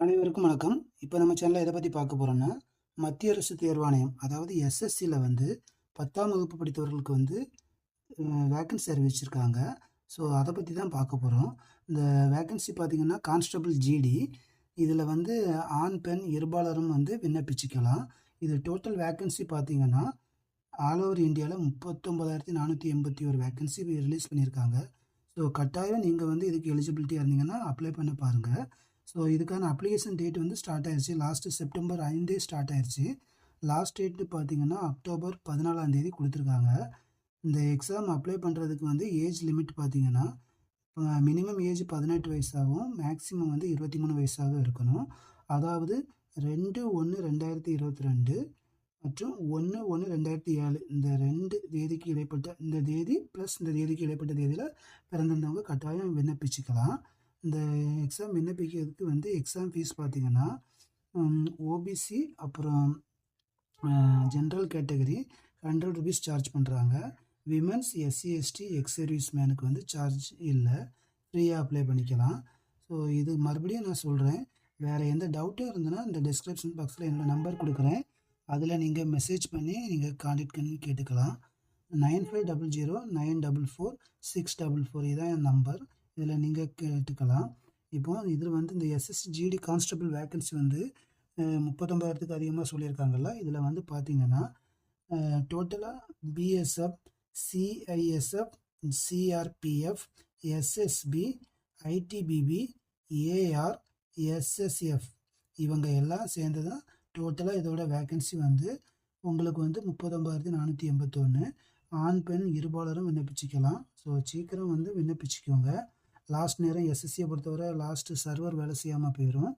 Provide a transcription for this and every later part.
அனைவருக்கும் வணக்கம். இப்போ நம்ம சேனலில் எதை பற்றி பார்க்க போகிறோன்னா மத்திய அரசு தேர்வாணையம் அதாவது எஸ்எஸ்சியில் வந்து பத்தாம் வகுப்பு படித்தவர்களுக்கு வந்து வேக்கன்சி அறிவிச்சிருக்காங்க. ஸோ அதை பற்றி தான் பார்க்க போகிறோம் இந்த வேக்கன்சி பார்த்திங்கன்னா கான்ஸ்டபிள் ஜிடி இதில் வந்து ஆண் பெண் இருபாலரும் வந்து விண்ணப்பிச்சுக்கலாம். இது டோட்டல் வேக்கன்சி பார்த்திங்கன்னா ஆல் ஓவர் இந்தியாவில் முப்பத்தொம்பதாயிரத்தி நானூற்றி எண்பத்தி ஒரு வேக்கன்சி ரிலீஸ் பண்ணியிருக்காங்க. ஸோ கட்டாயம் நீங்கள் வந்து இதுக்கு எலிஜிபிலிட்டியாக இருந்தீங்கன்னா அப்ளை பண்ண பாருங்கள் ஸோ இதுக்கான அப்ளிகேஷன் டேட் வந்து ஸ்டார்ட் ஆயிடுச்சு லாஸ்ட்டு செப்டம்பர் ஐந்தே ஸ்டார்ட் ஆயிடுச்சு லாஸ்ட் டேட்டு பார்த்தீங்கன்னா அக்டோபர் பதினாலாம் தேதி கொடுத்துருக்காங்க. இந்த எக்ஸாம் அப்ளை பண்ணுறதுக்கு வந்து ஏஜ் லிமிட் பார்த்தீங்கன்னா மினிமம் ஏஜ் பதினெட்டு வயசாகவும் மேக்ஸிமம் வந்து இருபத்தி மூணு வயசாகவும் இருக்கணும். அதாவது ரெண்டு ஒன்று ரெண்டாயிரத்தி இருபத்தி ரெண்டு மற்றும் ஒன்று ஒன்று ரெண்டாயிரத்தி ஏழு. இந்த ரெண்டு தேதிக்கு இடைப்பட்ட இந்த தேதி ப்ளஸ் இந்த தேதிக்கு இடைப்பட்ட தேதியில் பிறந்திருந்தவங்க கட்டாயம் விண்ணப்பிச்சுக்கலாம். இந்த எக்ஸாம் விண்ணப்பிக்கிறதுக்கு வந்து எக்ஸாம் ஃபீஸ் பார்த்திங்கன்னா ஓபிசி அப்புறம் general category hundred rupees charge பண்ணுறாங்க women's SC ST ex service மேனுக்கு வந்து சார்ஜ் இல்லை. ஃப்ரீயாக அப்ளை பண்ணிக்கலாம். ஸோ இது மறுபடியும் நான் சொல்கிறேன் வேறு எந்த டவுட்டும் இருந்ததுன்னா இந்த டிஸ்கிரிப்ஷன் பாக்ஸில் என்னோடய நம்பர் கொடுக்குறேன். அதில் நீங்கள் மெசேஜ் பண்ணி நீங்கள் கான்டாக்ட் பண்ணி கேட்டுக்கலாம். Nine five double zero nine double four six double four இதுதான் என் நம்பர் இதில் நீங்கள் கேட்டுக்கலாம். இப்போ இதில் வந்து இந்த எஸ்எஸ்ஜிடி கான்ஸ்டபிள் வேக்கன்சி வந்து முப்பத்தொம்பதாயிரத்துக்கு அதிகமாக சொல்லியிருக்காங்கல்ல. இதில் வந்து பார்த்தீங்கன்னா டோட்டலாக BSF CISF CRPF SSB ITBP AR SSF இவங்க எல்லாம் சேர்ந்து தான் டோட்டலாக இதோட வேக்கன்சி வந்து உங்களுக்கு வந்து முப்பத்தொம்பதாயிரத்தி நானூற்றி எண்பத்தொன்று ஆண் பெண் இருபாலரும் விண்ணப்பிச்சிக்கலாம். ஸோ சீக்கிரம் வந்து விண்ணப்பிச்சிக்கோங்க. லாஸ்ட் நேரம் எஸ்எஸ்சியை பொறுத்தவரை லாஸ்ட்டு சர்வர் வேலை செய்யாமல் போயிடும்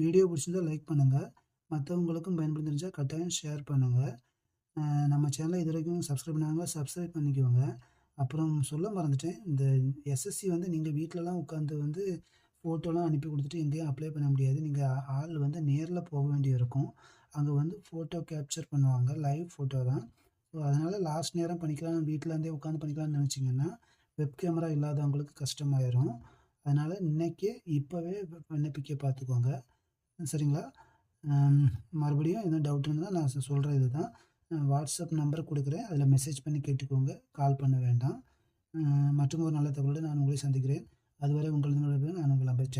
வீடியோ பிடிச்சிருந்தால் லைக் பண்ணுங்கள் மற்றவங்களுக்கும் பயன்படுத்தி தெரிஞ்சால் கட்டாயம் ஷேர் பண்ணுங்கள் நம்ம சேனலை இது வரைக்கும் சப்ஸ்கிரைப் பண்ணாங்க சப்ஸ்கிரைப் பண்ணிக்கோங்க. அப்புறம் சொல்ல மறந்துட்டேன். இந்த எஸ்எஸ்சி வந்து நீங்கள் வீட்டிலலாம் உட்காந்து வந்து ஃபோட்டோலாம் அனுப்பி கொடுத்துட்டு எங்கேயும் அப்ளை பண்ண முடியாது. நீங்கள் ஆள் வந்து நேரில் போக வேண்டியிருக்கும் அங்கே வந்து ஃபோட்டோ கேப்சர் பண்ணுவாங்க. லைவ் ஃபோட்டோ தான். ஸோ அதனால் லாஸ்ட் நேரம் பண்ணிக்கலாம் வீட்டிலேருந்தே உட்காந்து பண்ணிக்கலாம்னு நினச்சிங்கன்னா வெப் கேமரா இல்லாதவங்களுக்கு கஷ்டமாயிரும். அதனால் இன்றைக்கே இப்போவே விண்ணப்பிக்க பார்த்துக்கோங்க. சரிங்களா? மறுபடியும் எதுவும் டவுட் இருந்தால் நான் சொல்கிற இது தான் வாட்ஸ்அப் நம்பர் கொடுக்குறேன். அதில் மெசேஜ் பண்ணி கேட்டுக்கோங்க. கால் பண்ண வேண்டாம். மற்றும் ஒரு நல்ல தகவலோடு நான் உங்களை சந்திக்கிறேன். அதுவரை உங்களது நான் உங்கள் நம்பர்